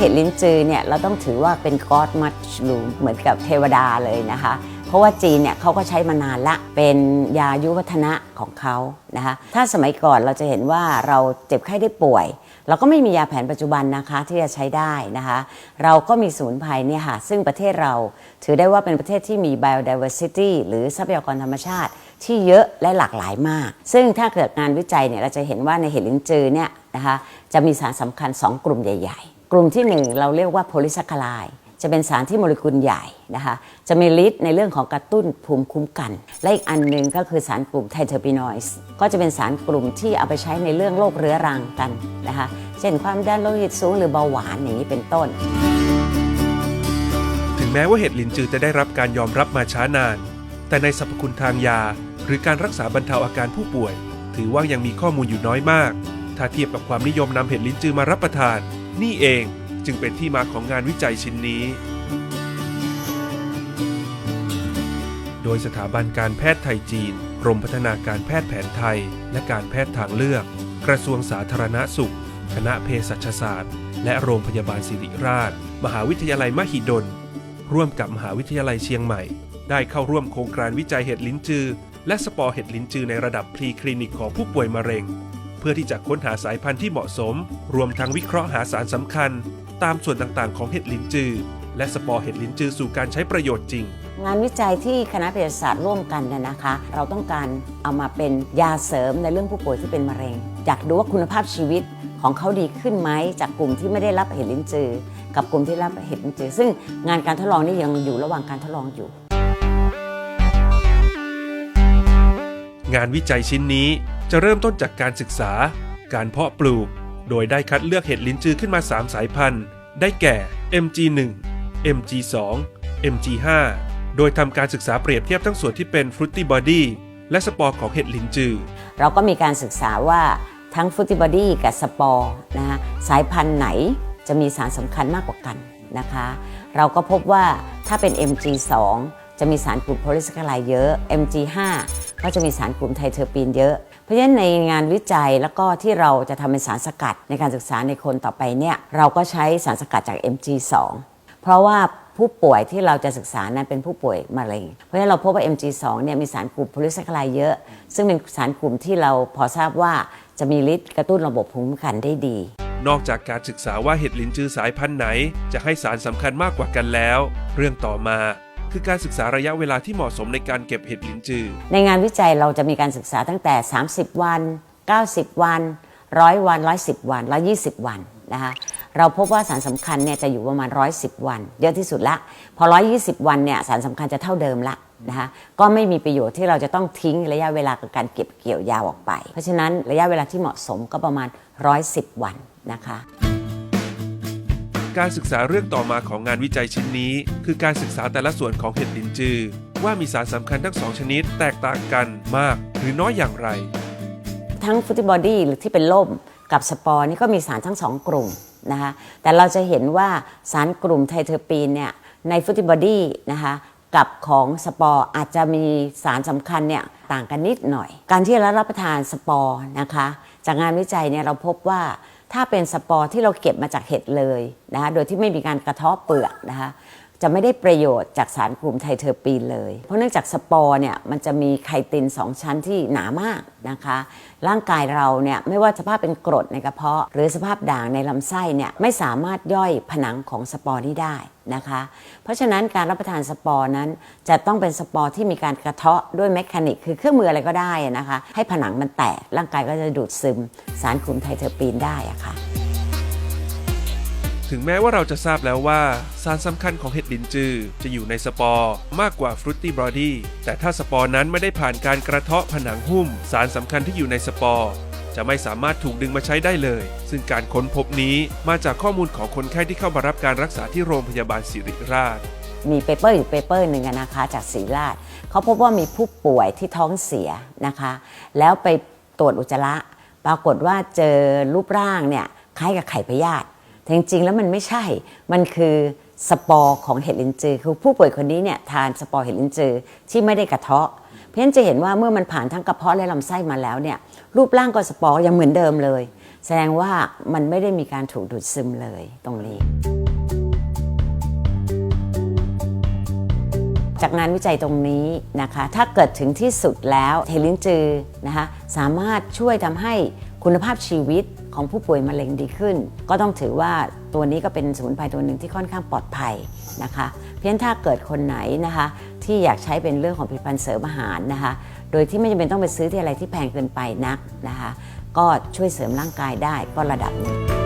เห็ดลิ้นจือเนี่ยเราต้องถือว่าเป็นกอดมัชลูมเหมือนกับเทวดาเลยนะคะ เพราะว่าจีนเนี่ยเขาก็ใช้มานานละ เป็นยายุวัฒนะของเขานะคะ ถ้าสมัยก่อนเราจะเห็นว่าเราเจ็บไข้ได้ป่วย เราก็ไม่มียาแผนปัจจุบันนะคะที่จะใช้ได้นะคะ เราก็มีสมุนไพรเนี่ยค่ะ ซึ่งประเทศเราถือได้ว่าเป็นประเทศที่มี biodiversity หรือทรัพยากรธรรมชาติที่เยอะและหลากหลายมาก ซึ่งถ้าเกิดงานวิจัยเนี่ยเราจะเห็นว่าในเห็ดลิ้นจือเนี่ยนะคะจะมีสารสำคัญ 2 กลุ่มใหญ่ ๆ กลุ่มที่ 1 เราเรียกว่าโพลิสัค c า i d e จะเป็นสารที่โมเลกุลใหญ่นะคะจะมีฤทธิ์ในเรื่องของกระตุ้นภูมิคุ้มกัน และอีกอันหนึ่งก็คือสารกลุ่มไทเทอร์ปินอยด์ก็จะเป็นสารกลุ่มที่เอาไปใช้ในเรื่องโรคเรื้อรังกันนะคะเช่นความดันโลหิตสูงหรือเบาหวานอย่างนี้เป็นต้น ถึงแม้ว่าเห็ดลินจือจะได้รับการยอมรับมาช้านาน แต่ในสรรพคุณทางยา หรือการรักษาบรรเทาอาการผู้ป่วย ถือว่ายังมีข้อมูลอยู่น้อยมาก ถ้าเทียบกับความนิยมนำเห็ดลินจือมารับประทาน นี่เองจึงเป็นที่มาของงานวิจัยชิ้นนี้ โดยสถาบันการแพทย์ไทยจีน กรมพัฒนาการแพทย์แผนไทย และการแพทย์ทางเลือก กระทรวงสาธารณสุข คณะเภสัชศาสตร์ และโรงพยาบาลศิริราช มหาวิทยาลัยมหิดล ร่วมกับมหาวิทยาลัยเชียงใหม่ ได้เข้าร่วมโครงการวิจัยเห็ดลิ้นจือ และสปอร์เห็ดลิ้นจือในระดับพรีคลินิกของผู้ป่วยมะเร็ง พื่อที่จะค้นหาสายพันธุ์ที่เหมาะสม รวมทั้งวิเคราะห์หาสารสำคัญ ตามส่วนต่างๆ ของเห็ดลิ้นจือ และสปอร์เห็ดลิ้นจือสู่การใช้ประโยชน์จริง งานวิจัยที่คณะเภสัชศาสตร์ร่วมกันเนี่ยนะคะ เราต้องการเอามาเป็นยาเสริมในเรื่องผู้ป่วยที่เป็นมะเร็งอยากดูว่าคุณภาพชีวิตของเขาดีขึ้นไหมจากกลุ่มที่ไม่ได้รับเห็ดลิ้นจือ กับกลุ่มที่รับเห็ดลิ้นจือ ซึ่งงานการทดลองนี่ยังอยู่ระหว่างการทดลองอยู่ งานวิจัยชิ้นนี้ จะเริ่มต้นจากการศึกษา การเพาะปลูก โดยได้คัดเลือกเห็ดลิ้นจือขึ้นมา 3 สายพันธุ์ ได้แก่ MG1 MG2 MG5 โดยทำการศึกษาเปรียบเทียบทั้งส่วนที่เป็น Fruity Body และสปอร์ของเห็ดลิ้นจือ เราก็มีการศึกษาว่าทั้งฟ r ุติบอดี้กับสปอร์นะคะสายพันธุ์ไหนจะมีสารสำคัญมากกว่ากันนะคะ เราก็พบว่าถ้าเป็น MG2 จะมีสารกลุ่มโพลิส c ค a ไลเยอะ MG5 ก็จะมีสารกลุ่มไทเทอร์ปีนเยอะ เพราะฉะนั้นในงานวิจัยแล้วก็ที่เราจะทำเป็นสารสกัดในการศึกษาในคนต่อไปเนี่ยเราก็ใช้สารสกัดจาก MG2 เพราะว่าผู้ป่วยที่เราจะศึกษานั้นเป็นผู้ป่วยมะเร็ง เพราะฉะนั้นเราพบว่า MG2 เนี่ยมีสารกลุ่มโพลิส c ค a ไลเยอะ ซึ่งเป็นสารกลุ่มที่เราพอทราบว่าจะมีฤทธิ์กระตุ้นระบบภูมิคุ้มกันได้ดี นอกจากการศึกษาว่าเห็ดลินจือสายพันธุ์ไหน จะให้สารสำคัญมากกว่ากันแล้ว เรื่องต่อมา คือการศึกษาระยะเวลาที่เหมาะสมในการเก็บเห็ดลิ้นจือ ในงานวิจัยเราจะมีการศึกษาตั้งแต่ 30 วัน 90 วัน 100 วัน 110 วัน 120 วันนะคะเราพบว่าสารสำคัญเนี่ยจะอยู่ประมาณ 110 วัน เยอะที่สุดละ พอ 120 วันเนี่ยสารสำคัญจะเท่าเดิมละนะคะก็ไม่มีประโยชน์ที่เราจะต้องทิ้งระยะเวลากับการเก็บเกี่ยวยาวออกไป เพราะฉะนั้นระยะเวลาที่เหมาะสมก็ประมาณ 110 วันนะคะ การศึกษาเรื่องต่อมาของงานวิจัยชิ้นนี้ คือการศึกษาแต่ละส่วนของเห็ดลินจือ ว่ามีสารสำคัญทั้งสองชนิดแตกต่างกันมากหรือน้อยอย่างไร ทั้งฟุติบอดี้หรือที่เป็นล่มกับสปอร์นี่ก็มีสารทั้งสองกลุ่มนะคะแต่เราจะเห็นว่าสารกลุ่มไทเทอร์ปีนเนี่ยในฟุติบอดี้นะคะกับของสปอร์อาจจะมีสารสำคัญเนี่ยต่างกันนิดหน่อย การที่เรารับประทานสปอร์นะคะ จากงานวิจัยเนี่ยเราพบว่า ถ้าเป็นสปอร์ที่เราเก็บมาจากเห็ดเลยนะคะโดยที่ไม่มีการกระเทาะเปลือกนะคะ จะไม่ได้ประโยชน์จากสารกลุ่มไทเทอร์ปีนเลย เพราะเนื่องจากสปอร์เนี่ยมันจะมีไคติน 2 ชั้นที่หนามากนะคะ ร่างกายเราเนี่ยไม่ว่าสภาพเป็นกรดในกระเพาะ หรือสภาพด่างในลำไส้เนี่ยไม่สามารถย่อยผนังของสปอร์นี้ได้นะคะ เพราะฉะนั้นการรับประทานสปอร์นั้น จะต้องเป็นสปอร์ที่มีการกระเทาะด้วยแมคานิกคือเครื่องมืออะไรก็ได้นะคะ ให้ผนังมันแตกร่างกายก็จะดูดซึมสารกลุ่มไทเทอร์ปีนได้อะค่ะ ถึงแม้ว่าเราจะทราบแล้วว่าสารสำคัญของเห็ดลินจือ จะอยู่ในสปอร์มากกว่าฟรุตตี้บอดี้แต่ถ้าสปอร์นั้นไม่ได้ผ่านการกระเทาะผนังหุ้ม สารสำคัญที่อยู่ในสปอร์จะไม่สามารถถูกดึงมาใช้ได้เลย ซึ่งการค้นพบนี้มาจากข้อมูลของคนไข้ที่เข้ามารับการรักษาที่โรงพยาบาลศิริราช มีเปเปอร์อยู่เปเปอร์หนึ่งอะนะคะจากศรีราชเขาพบว่ามีผู้ป่วยที่ท้องเสียนะคะ แล้วไปตรวจอุจจาระ ปรากฏว่าเจอรูปร่างเนี่ยคล้ายกับไข่พยาธิ แต่จริงๆแล้วมันไม่ใช่ มันคือสปอร์ของเห็ดลินจือ คือผู้ป่วยคนนี้เนี่ยทานสปอร์เห็ดลินจือที่ไม่ได้กระเทาะ เพราะฉะนั้นจะเห็นว่าเมื่อมันผ่านทั้งกระเพาะและลำไส้มาแล้วเนี่ยรูปร่างก็สปอร์ยังเหมือนเดิมเลย แสดงว่ามันไม่ได้มีการถูกดูดซึมเลยตรงนี้ จากงานวิจัยตรงนี้นะคะ ถ้าเกิดถึงที่สุดแล้วเทลินจือนะคะสามารถช่วยทำให้คุณภาพชีวิต ของผู้ป่วยมะเร็งดีขึ้น ก็ต้องถือว่าตัวนี้ก็เป็นสมุนไพรตัวหนึ่งที่ค่อนข้างปลอดภัยนะคะ เพียงถ้าเกิดคนไหนนะคะ ที่อยากใช้เป็นเรื่องของผลิตภัณฑ์เสริมอาหารนะคะ โดยที่ไม่จำเป็นต้องไปซื้อที่อะไรที่แพงเกินไปนักนะคะ ก็ช่วยเสริมร่างกายได้ก็ระดับหนึง